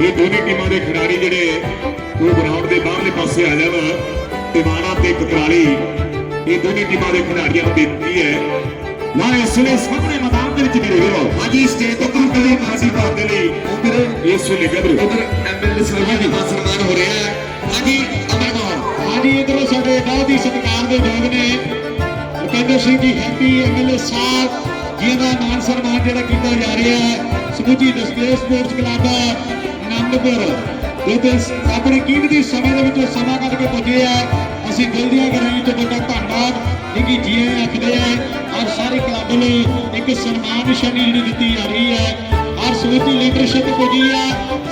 ਇਹ ਦੋਨੇ ਟੀਮਾਂ ਦੇ ਖਿਡਾਰੀ ਜਿਹੜੇ ਉਹ ਗਰਾਊਂਡ ਦੇ ਬਾਹਰਲੇ ਪਾਸੇ ਆ ਜਾਣ ਟਿਵਾਣਾ ਤੇ ਕਕਰਾਲੀ ਇਹ ਦੋਨੇ ਟੀਮਾਂ ਦੇ ਖਿਡਾਰੀਆਂ ਨੂੰ ਬੇਨਤੀ ਹੈ। ਨਾ ਇਸ ਸਾਹਮਣੇ ਮੈਦਾਨ ਦੇ ਵਿੱਚ ਮੇਰੇ ਵੀਰੋ ਹਾਂਜੀ ਸਟੇਜ ਤੋਂ ਤੋਂ ਕਲੀ ਫਾਸੀ ਪਾਉਣ ਦੇ ਲਈ। ਉਧਰ ਇਸ ਵੇਲੇ ਗੱਭਰੂ ਉਧਰ ਐਮਐਲਏ ਸਰਵਾ ਦਾ ਮਾਨ ਸਨਮਾਨ ਹੋ ਰਿਹਾ ਹੈ। ਹਾਂਜੀ ਅਮਰਗੌਰ ਹਾਂਜੀ ਇਧਰੋਂ ਸਾਡੇ ਬਹੁਤ ਹੀ ਸਤਿਕਾਰ ਦੇ ਯੋਗ ਨੇ ਭੁਪਿੰਦਰ ਸਿੰਘ ਜੀ ਹੈਪੀ ਐਮਐਲਏ ਸਾਹਿਬ ਜਿਹਦਾ ਮਾਨ ਸਨਮਾਨ ਜਿਹੜਾ ਕੀਤਾ ਜਾ ਰਿਹਾ ਹੈ। ਸਮੁੱਚੀ ਡਿਸਪਲੇ ਸਪੋਰਟਸ ਕਲੱਬ ਆਨੰਦਪੁਰ ਜਿਹਦੇ ਆਪਣੇ ਕੀਮਤੀ ਸਮੇਂ ਦੇ ਵਿੱਚੋਂ ਸਮਾਂ ਕੱਢ ਕੇ ਪੁੱਜੇ ਆ। ਅਸੀਂ ਦਿਲ ਦੀਆਂ ਗਹਿਰਾਈਆਂ ਤੋਂ ਵੱਡਾ ਧੰਨਵਾਦ। ਜੀ ਜੀ ਆਖਦੇ ਆ ਔਰ ਸਾਰੇ ਕਲੱਬ ਨੂੰ ਇੱਕ ਸਨਮਾਨ ਨਿਸ਼ਾਨੀ ਜਿਹੜੀ ਦਿੱਤੀ ਜਾ ਰਹੀ ਹੈ ਔਰ ਸਮੁੱਚੀ ਲੀਡਰਸ਼ਿਪ ਪੁੱਜੀ ਆ।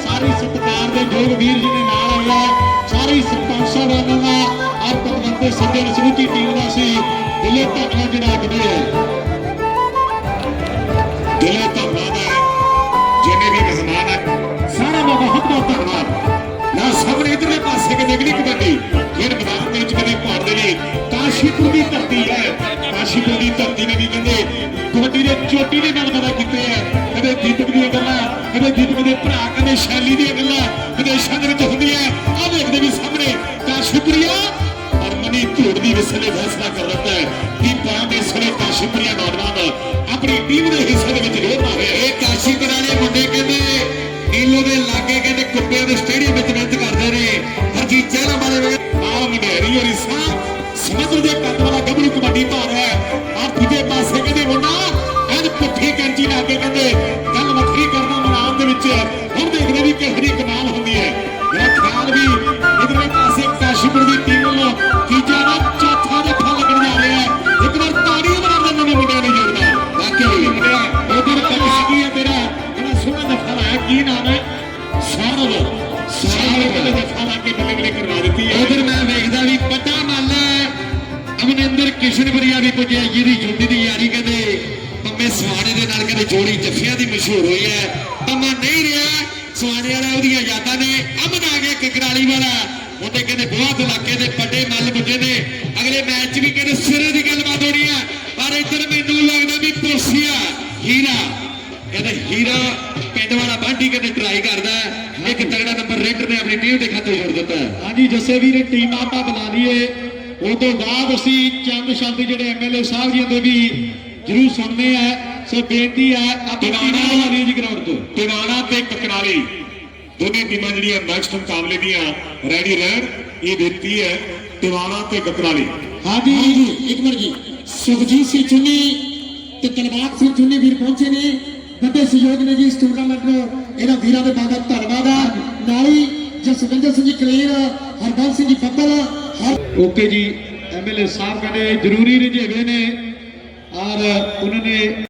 ਸਾਰੇ ਸਤਿਕਾਰ ਦੇ ਯੋਗ ਵੀਰ ਜੀ ਦੇ ਨਾਲ ਆਏ ਸਾਰੇ ਸਰਪੰਚ ਸਾਹਿਬਾਨਾਂ ਦਾ ਔਰ ਪਤਵੰਤੇ ਸੱਜਣ ਸਮੁੱਚੀ ਟੀਮ ਦਾ ਸੀ ਦਿਲੋਂ ਧੰਨਵਾਦ ਜਿਹੜਾ ਆਖਦੇ ਆ। ਸਾਰਾ ਦਾ ਨਾ ਸਾਹਮਣੇ ਇਧਰਲੇ ਪਾਸੇ ਕਿ ਨਿਕਲੀ ਕਬੱਡੀ ਫਿਰ ਮੈਦਾਨ ਦੇ ਵਿੱਚ ਕਦੇ ਭਾਰ ਦੇ ਲਈ ਕਾਸ਼ੀਪੁਰ ਦੀ ਧਰਤੀ ਹੈ। ਕਾਸ਼ੀਪੁਰ ਦੀ ਧਰਤੀ ਨੇ ਵੀ ਕਹਿੰਦੇ, ਕਬੱਡੀ ਦੇ ਚੋਟੀ ਦੇ ਨਾਲ ਪਤਾ ਕੀਤੇ ਹੈ। ਕਦੇ ਦੀਪਕ ਦੀਆਂ ਗੱਲਾਂ ਕਦੇ ਦੀਪਕ ਦੇ ਭਰਾ ਕਦੇ ਸ਼ੈਲੀ ਦੀਆਂ ਗੱਲਾਂ ਵਿਦੇਸ਼ਾਂ ਦੇ ਵਿੱਚ ਹੁੰਦੀਆਂ ਆਹ ਦੇਖਦੇ ਵੀ ਸਾਹਮਣੇ ਕਾਸ਼ੀਪੁਰੀਆ ਔਰ ਮਨੀ ਧੂੜ ਦੀ ਵਿਸਲੇ ਫੈਸਲਾ ਕਰ ਦਿੱਤਾ ਹੈ। ਕਿ ਪਾਉਂਦੇ ਸਲੇ ਕਾਸ਼ੀਪੁਰੀਆ ਨੌਜਵਾਨ ਆਪਣੀ ਟੀਮ ਦੇ ਹਿੱਸੇ ਦੇ ਵਿੱਚ ਪਾਸੇ ਕਾਸ਼ੀਪੁਰ ਦੀ ਟੀਮ ਵੱਲੋਂ ਤੀਜਾ ਨਾ ਚੌਥਾ ਜੱਫਾ ਲੱਗਣ ਜਾ ਰਿਹਾ ਹੈ ਇੱਕ ਵਾਰ ਤਾੜੀਆਂ ਮਾਰ ਦਿੰਦੇ ਨੇ ਮੁੰਡਿਆਂ ਨੂੰ ਜੋੜਦਾ। ਵਾਕਈ ਮੁੰਡਿਆ ਉਧਰ ਕਮਾ ਕੀ ਹੈ ਤੇਰਾ ਬੜਾ ਸੋਹਣਾ ਜੱਫਾ ਲਾਇਆ, ਕੀ ਨਾਮ ਹੈ? ਸਾਰਵ। ਸਾਰਵ ਦਾ ਜੱਫਾ ਲਾ ਕੇ ਬੱਲੇ ਬੱਲੇ ਕਰਵਾ ਦਿੱਤੀ ਹੈ ਉਧਰ ਮੈਂ ਵੇਖਦਾ ਵੀ ਪੱਟਾ ਮੱਲ ਅਮਨਿੰਦਰ ਕਿਸ਼ਨਪੁਰੀਆ ਵੀ ਪੁੱਜਿਆ, ਜਿਹਦੀ ਜੁੱਤੀ ਦੀ ਯਾਰੀ ਕਹਿੰਦੇ ਪੰਮੇ ਸਵਾਣੇ ਦੇ ਨਾਲ ਕਹਿੰਦੇ ਜੋੜੀ ਜੱਫਿਆਂ ਦੀ ਮਸ਼ਹੂਰ ਹੋਈ ਹੈ। ਪੰਮਾ ਨਹੀਂ ਰਿਹਾ। ਸਵਾਣੇ ਵਾਲਾ ਉਹਦੀਆਂ ਯਾਦਾਂ ਨੇ। ਅਮਨ ਆ ਗਿਆ ਕਕਰਾਲੀ ਵਾਲਾ। ਉਹਦੇ ਕਹਿੰਦੇ ਬਹੁਤ ਇਲਾਕੇ ਦੇ ਵੱਡੇ ਮੱਲ ਪੁੱਜੇ ਨੇ। ਅਗਲੇ ਮੈਚ ਵੀ ਕਹਿੰਦੇ ਸਿਰੇ ਦੀ ਗੱਲਬਾਤ ਹੋਣੀ ਹੈ ਪਰ ਇੱਧਰ ਮੈਨੂੰ ਲੱਗਦਾ ਵੀ ਪੋਸੀਆ ਹੀਰਾ। ਕਹਿੰਦੇ ਹੀਰਾ ਪਿੰਡ ਵਾਲਾ ਬਾਂਟੀ ਕਹਿੰਦੇ ਟਰਾਈ ਕਰਦਾ। ਇੱਕ ਤਗੜਾ ਨੰਬਰ ਰੇਡਰ ਨੇ ਆਪਣੀ ਟੀਮ ਦੇ ਖਾਤੇ ਜੋੜ ਦਿੱਤਾ। ਹਾਂਜੀ ਜੱਸੇ ਵੀਰ ਟੀਮ ਆਪਾਂ ਬਣਾ ਲਈਏ। ਉਹ ਤੋਂ ਬਾਅਦ ਅਸੀਂ ਚੰਦ ਸ਼ਬਦ ਜਿਹੜੇ ਐਮਐਲਏ ਸਾਹਿਬ ਜੀ ਦੇ ਵੀ ਜਰੂਰ ਸੁਣਨੇ ਆ। ਸੋ ਬੇਨਤੀ ਹੈ ਆਪਾਂ ਟੀਮਾਂ ਬਣਾ ਲਈਏ ਜੀ ਗਰਾਊਂਡ ਤੋਂ। ਟਿਵਾਣਾ ਤੇ ਕਕਰਾਲੀ ਦੋਨੇ ਟੀਮਾਂ ਜਿਹੜੀਆਂ ਨੈਕਸਟ ਮੁਕਾਬਲੇ ਦੀਆਂ ਰੈਡੀ ਰਹਿਣ ਇਹ ਬੇਨਤੀ ਹੈ ਟਿਵਾਣਾ ਤੇ ਕਕਰਾਲੀ ਹਾਂਜੀ ਇੱਕ ਮਿੰਟ ਜੀ। ਸੁਖਜੀਤ ਸਿੰਘ ਚੁੰਨੀ ਤੇ ਤਲਵਾਰ ਸਿੰਘ ਚੁੰਨੀ ਵੀਰ ਪਹੁੰਚੇ ਨੇ। ਵੱਡੇ ਸਹਿਯੋਗ ਨੇ ਜੀ ਇਸ ਟੂਰਨਾਮੈਂਟ ਨੂੰ। ਇਹਨਾਂ ਵੀਰਾਂ ਦੇ ਬਹੁਤ ਧੰਨਵਾਦ ਆ। ਨਾਲ ਹੀ ਜਸਵਿੰਦਰ ਸਿੰਘ ਜੀ ਕਲੀਰ ਹਰਬੰਸ ਸਿੰਘ ਜੀ ਬੱਬਲ ਓਕੇ ਜੀ ਐਮਐਲਏ ਸਾਹਿਬ ਕਹਿੰਦੇ ਜ਼ਰੂਰੀ ਰੁਝੇਵੇਂ ਨੇ। ਔਰ ਉਹਨਾਂ ਨੇ